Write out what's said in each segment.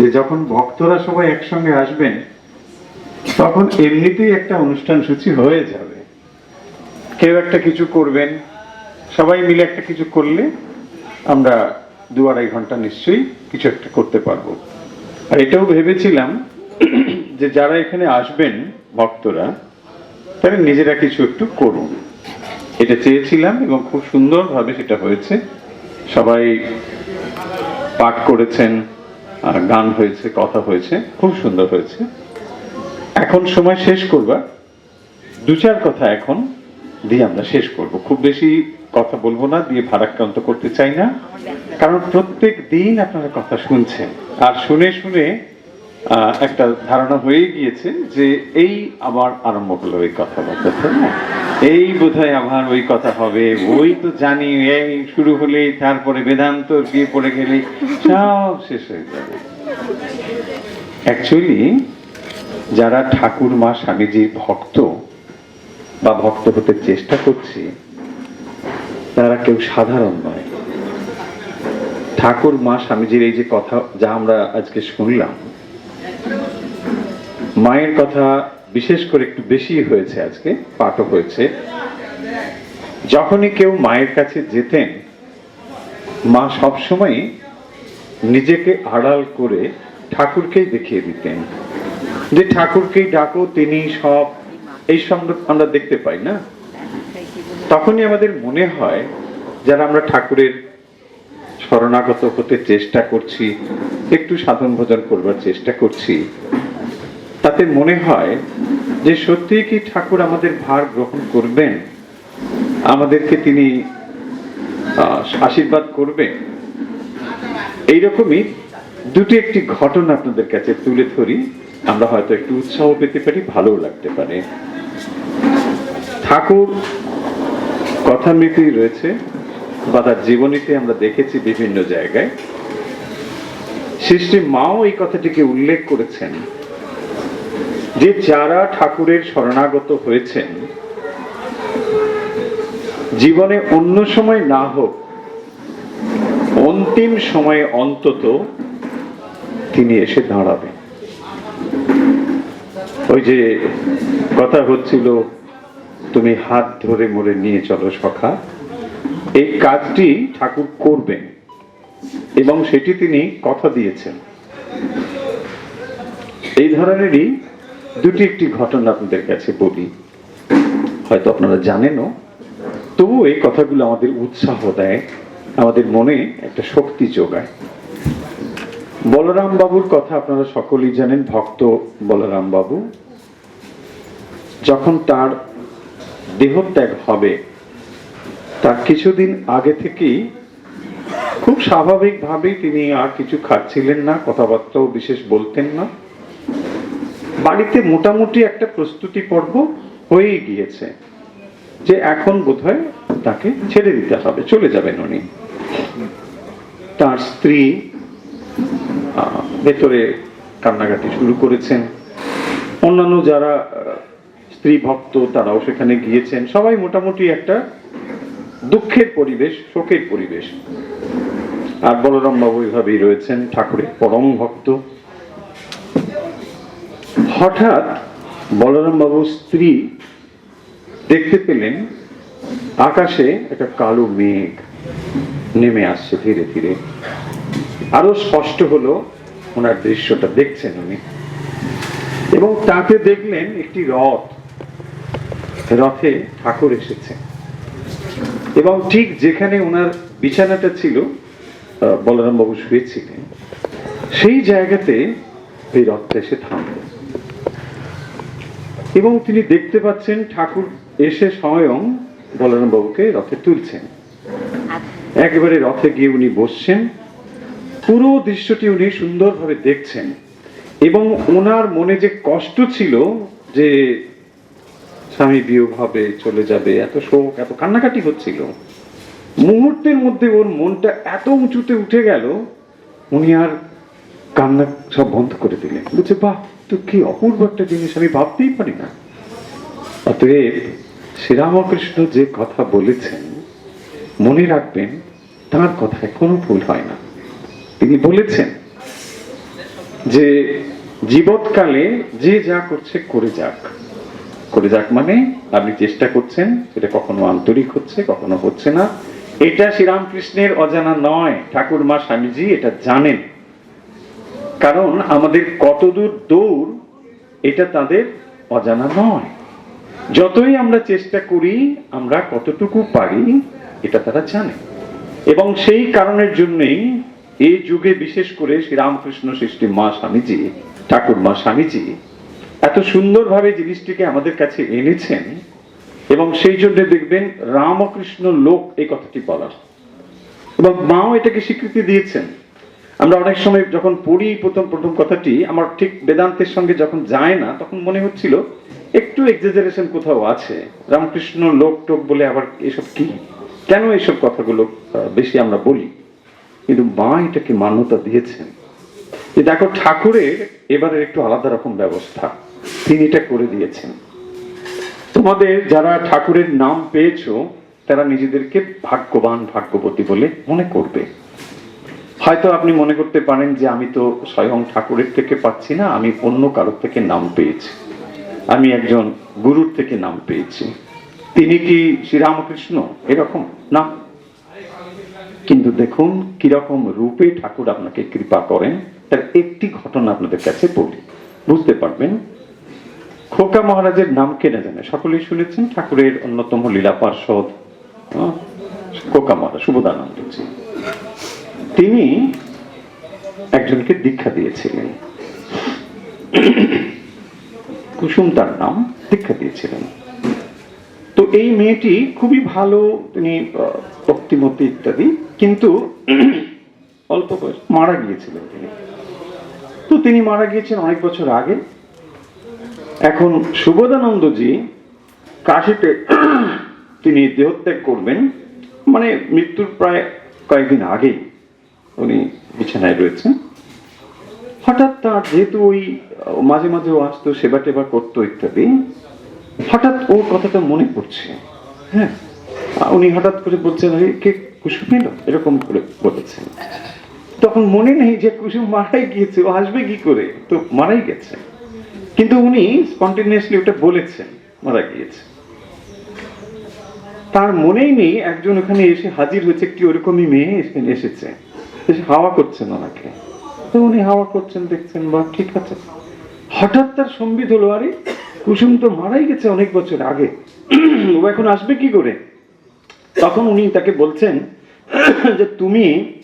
যে যখন ভক্তরা সবাই একসঙ্গে আসবেন, তখন এমনিতেই একটা অনুষ্ঠান সূচি হয়ে যাবে। কেউ একটা কিছু করবেন, সবাই মিলে একটা কিছু করলে আমরা দু আড়াই ঘণ্টা নিশ্চয়ই কিছু একটা করতে পারব। আর এটাও ভেবেছিলাম যে যারা এখানে আসবেন ভক্তরা, তারা নিজেরা কিছু একটু করুন। এটা চেয়েছিলাম এবং খুব সুন্দরভাবে সেটা হয়েছে। সবাই পাঠ করেছেন গান হয়েছে, কথা হয়েছে, খুব সুন্দর হয়েছে। এখন সময় শেষ করবা। দু চার কথা এখন দিয়ে আমরা শেষ করব। খুব বেশি কথা বলব না, দিয়ে ভারাক্রান্ত করতে চাই না। কারণ প্রত্যেক দিন আপনারা কথা শুনছেন। আর শুনে শুনে একটা ধারণা হয়ে গিয়েছে যে এই আবার আরম্ভ হলো ওই কথাবার্তা এই বোধহয় আমার ওই কথা হবে, ওই তো জানি, এই শুরু হলেই, তারপরে বেদান্ত গিয়ে পড়ে গেলে, সব শেষ হয়ে যাবে। অ্যাকচুয়ালি যারা ঠাকুর মা স্বামীজির ভক্ত বা ভক্ত হতে চেষ্টা করছি, তারা কেউ সাধারণ নয়। ঠাকুর মা স্বামীজির এই যে কথা, যা আমরা আজকে শুনলাম মায়ের কথা বিশেষ করে একটু বেশি হয়েছে আজকে, পাঠও হয়েছে। যখনই কেউ মায়ের কাছে যেতেন, মা সবসময় নিজেকে আড়াল করে ঠাকুরকেই দেখিয়ে দিতেন। যে ঠাকুরকেই ডাকো, তিনি সব, এই সব আমরা দেখতে পাই না? তখনই আমাদের মনে হয় যারা আমরা ঠাকুরের শরণাগত হতে চেষ্টা করছি, একটু সাধন ভোজন করবার চেষ্টা করছি তাতে মনে হয় যে সত্যি কি ঠাকুর আমাদের ভার গ্রহণ করবেন? আমাদেরকে তিনি আশীর্বাদ করবেন? এইরকমই দুটি একটি ঘটনা আপনাদের কাছে তুলে ধরি। আমরা হয়তো একটু উৎসাহ পেতে পারি ভালো লাগতে পারে। ঠাকুর কথামৃতই রয়েছে বা তার জীবনীতে আমরা দেখেছি বিভিন্ন জায়গায়। সৃষ্টি মাও এই কথাটিকে উল্লেখ করেছেন। যে যারা ঠাকুরের শরণাগত হয়েছেন, জীবনে অন্য সময় না হোক, অন্তিম সময়ে অন্তত তিনি এসে দাঁড়াবেন। ওই যে কথা হচ্ছিল, তুমি হাত ধরে মোড়ে নিয়ে চলো সখা। এই কাজটি ঠাকুর করবেন এবং সেটি তিনি কথা দিয়েছেন। এই ধরনেরই দুটি একটি ঘটনা আপনাদের কাছে বলি। হয়তো আপনারা জানেনও। তবু এই কথাগুলো আমাদের উৎসাহ দেয়, আমাদের মনে একটা শক্তি যোগায়। বলরাম বাবুর কথা আপনারা সকলেই জানেন, ভক্ত বলরাম বাবু। যখন তার দেহত্যাগ হবে, তার কিছুদিন আগে থেকেই খুব স্বাভাবিকভাবেই তিনি আর কিছু খাচ্ছিলেন না, কথাবার্তাও বিশেষ বলতেন না। বাড়িতে মোটামুটি একটা প্রস্তুতি পর্ব হয়ে গিয়েছে যে এখন বোধহয় তাকে ছেড়ে দিতে হবে, চলে যাবেন উনি। তার স্ত্রী ভেতরে কান্নাকাটি শুরু করেছেন। অন্যান্য যারা স্ত্রী ভক্ত, তারাও সেখানে গিয়েছেন। সবাই মোটামুটি একটা দুঃখের পরিবেশ, শোকের পরিবেশ। আর বলরাম বাবু এইভাবেই রয়েছেন, ঠাকুরের পরম ভক্ত। হঠাৎ বলরাম বাবুর স্ত্রী দেখতে পেলেন আকাশে একটা কালো মেঘ নেমে আসছে ধীরে ধীরে। আরও স্পষ্ট হলো ওনার দৃশ্যটা দেখছেন উনি। এবং তাতে দেখলেন একটি রথ। রথে ঠাকুর এসেছে। এবং ঠিক যেখানে ওনার বিছানাটা ছিল আহ, বলরাম বাবু শুয়েছিলেন সেই জায়গাতে এই রথটা এসে থামল। এবং তিনি দেখতে পাচ্ছেন ঠাকুর এসে স্বয়ং বলরাম বাবুকে রথে তুলছেন। একেবারে রথে গিয়ে উনি বসছেন। পুরো দৃশ্যটি উনি সুন্দরভাবে দেখছেন এবং ওনার মনে যে কষ্ট ছিল যে স্বামী বিয়োগ হবে, চলে যাবে, এত শোক, এত কান্নাকাটি হচ্ছিল। মুহূর্তের মধ্যে ওর মনটা এত উঁচুতে উঠে গেল, উনি আর কান্না সব বন্ধ করে দিলেন। বলছে, বাহ তো কি অপূর্ব একটা জিনিস, আমি ভাবতেই পারি না। অতএব শ্রীরামকৃষ্ণ যে কথা বলেছেন, মনে রাখবেন, তার কথায় কোনো ভুল হয় না। তিনি বলেছেন যে, জীবৎকালে যে যা করছে, করে যাক। করে যাক মানে আপনি চেষ্টা করছেন, সেটা কখনো আন্তরিক হচ্ছে, কখনো হচ্ছে না। এটা শ্রীরামকৃষ্ণের অজানা নয়। ঠাকুর মা স্বামীজি এটা জানেন। কারণ আমাদের কতদূর দৌড় এটা তাদের অজানা নয়। যতই আমরা চেষ্টা করি, আমরা কতটুকু পারি, এটা তারা জানে। এবং সেই কারণের জন্যই এই যুগে বিশেষ করে শ্রীরামকৃষ্ণ সৃষ্টি মা স্বামীজি, ঠাকুর মা স্বামীজি, এত সুন্দরভাবে জিনিসটিকে আমাদের কাছে এনেছেন এবং সেই জন্য দেখবেন রামকৃষ্ণ লোক এই কথাটি বলা এবং মাও এটাকে স্বীকৃতি দিয়েছেন। আমরা অনেক সময় যখন পড়ি প্রথম প্রথম কথাটি, আমার ঠিক বেদান্তের সঙ্গে যখন যায় না, তখন মনে হচ্ছিল, একটু এক্সাজারেশন কোথাও আছে। রামকৃষ্ণ লোক টোক বলে আবার এসব কি? কেন এইসব কথাগুলো বেশি আমরা বলি? কিন্তু মা এটাকে মান্যতা দিয়েছেন। যে দেখো, ঠাকুরের এবারে একটু আলাদা রকম ব্যবস্থা। তিনি এটা করে দিয়েছেন। তোমাদের যারা ঠাকুরের নাম পেয়েছ, তারা নিজেদেরকে ভাগ্যবান, ভাগ্যবতী বলে মনে করবে। হয়তো আপনি মনে করতে পারেন যে আমি তো স্বয়ং ঠাকুরের থেকে পাচ্ছি না, আমি অন্য কারোর থেকে নাম পেয়েছি। আমি একজন গুরুর থেকে নাম পেয়েছি। তিনি কি শ্রীরামকৃষ্ণ এরকম? না। কিন্তু দেখুন কীরকম রূপে ঠাকুর আপনাকে কৃপা করেন। তার একটি ঘটনা আপনাদের কাছে বলি। বুঝতে পারবেন? খোকা মহারাজের নাম কে না জানে? সকলেই শুনেছেন ঠাকুরের অন্যতম লীলা পার্ষদ খোকা মহারাজ সুবোধানন্দজি তিনি একজনকে দীক্ষা দিয়েছিলেন। কুসুম তার নাম, দীক্ষা দিয়েছিলেন। তো এই মেয়েটি খুবই ভালো, তিনি ভক্তিমতী ইত্যাদি, কিন্তু অল্প বয়স, মারা গিয়েছিলেন তিনি। তো তিনি মারা গিয়েছেন অনেক বছর আগে। এখন সুবোধানন্দজি কাশিতে তিনি দেহত্যাগ করবেন। মানে মৃত্যুর প্রায় কয়েকদিন আগেই। উনি বিছানায় রয়েছেন। হঠাৎ তার যেহেতু ওই মাঝে মাঝে ও আসতো সেবা টেবা করতো ইত্যাদি, হঠাৎ ওর কথাটা মনে পড়ছে। হ্যাঁ উনি হঠাৎ করে বলছেন কে কুসুম এলো? এরকম করে বলেছেন। তখন মনে নেই যে কুসুম মারাই গিয়েছে, ও আসবে কি করে? তো মারাই গেছে। কিন্তু উনি স্পন্টেনিয়াসলি ওটা বলেছেন, মারা গিয়েছে। তার মনেই নেই, একজন ওখানে এসে হাজির হয়েছে, একটি ওরকমই মেয়ে এসে- এসেছে। এসে হাওয়া করছেন ওনাকে। তো উনি হাওয়া করছেন, দেখছেন, বা ঠিক আছে। হঠাৎ তার সম্বিত হলো, আরে, কুসুম তো মারাই গেছে অনেক বছর আগে। ও এখন আসবে কি করে? তখন উনি তাকে বলছেন যে, তুমি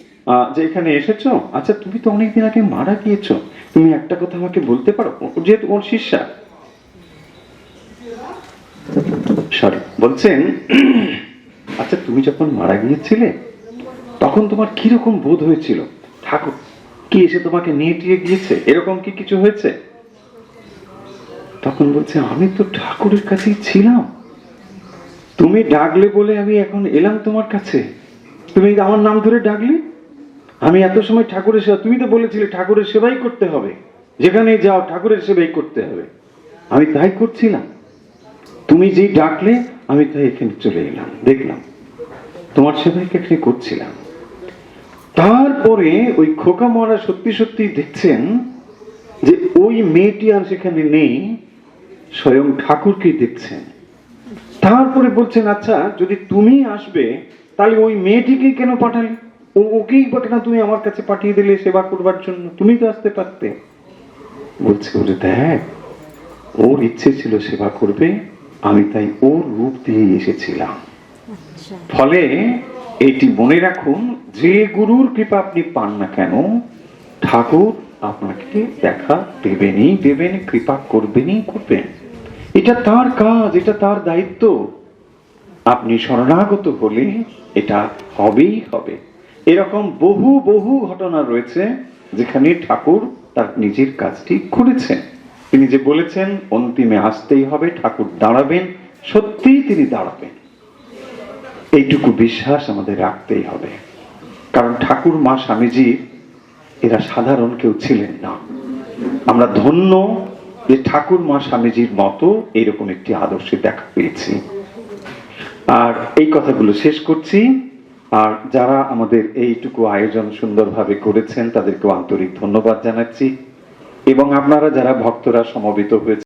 যে এখানে এসেছ আচ্ছা তুমি তো অনেকদিন আগে মারা গিয়েছো। তুমি একটা কথা আমাকে বলতে পারো? যেহেতু ওর শিষ্যা। সরি বলছেন আচ্ছা তুমি যখন মারা গিয়েছিলে তখন তোমার কীরকম বোধ হয়েছিল? ঠাকুর, কি এসে তোমাকে নিয়ে টিয়ে গিয়েছে? এরকম কি কিছু হয়েছে? তখন বলছে, আমি তো ঠাকুরের কাছেই ছিলাম। তুমি ডাকলে বলে আমি এখন এলাম তোমার কাছে। তুমি আমার নাম ধরে ডাকলে? আমি এত সময় ঠাকুরের সেবা, তুমি তো বলেছিলে ঠাকুরের সেবাই করতে হবে। যেখানে যাও, ঠাকুরের সেবাই করতে হবে। আমি তাই করছিলাম। তুমি যেই ডাকলে, আমি তাই এখানে চলে এলাম, দেখলাম। তোমার সেবাই এখানে করছিলাম? তারপরে ওই খোকা মহারাজ সত্যি সত্যি দেখছেন যে ওই মেয়েটি আর সেখানে নেই স্বয়ং ঠাকুরকে দেখছেন। তারপরে বলছেন আচ্ছা যদি তুমি আসবে তাহলে ওই মেয়েটিকে কেন পাঠালে? ও ওকেই বা কেন তুমি আমার কাছে পাঠিয়ে দিলে সেবা করবার জন্য? তুমি তো আসতে পারতে। বলছে বলে দেখ ওর ইচ্ছে ছিল সেবা করবে আমি তাই ওর রূপ দিয়ে এসেছিলাম। ফলে এইটি মনে রাখুন, যে গুরুর কৃপা আপনি পান না কেন, ঠাকুর আপনাকে দেখা দেবেনই দেবেন, কৃপা করবেনই করবেন। এটা তার কাজ, এটা তার দায়িত্ব। আপনি শরণাগত হলে এটা হবেই হবে। এরকম বহু বহু ঘটনা রয়েছে, যেখানে ঠাকুর তার নিজের কাজটি করেছেন। তিনি যে বলেছেন, অন্তিমে আসতেই হবে, ঠাকুর দাঁড়াবেন, সত্যিই তিনি দাঁড়াবেন। এইটুকু বিশ্বাস আমাদের রাখতেই হবে। কারণ ঠাকুর, মা, স্বামীজি এরা সাধারণ কেউ ছিলেন না। আমরা ধন্য যে ঠাকুর, মা, স্বামীজির মতো এইরকম একটি আদর্শে দেখা পেয়েছি। আর এই কথাগুলো শেষ করছি। আর যারা আমাদের এইটুকু আয়োজন সুন্দরভাবে করেছেন, তাদেরকেও আন্তরিক ধন্যবাদ জানাচ্ছি। এবং আপনারা যারা ভক্তরা সমবেত হয়েছে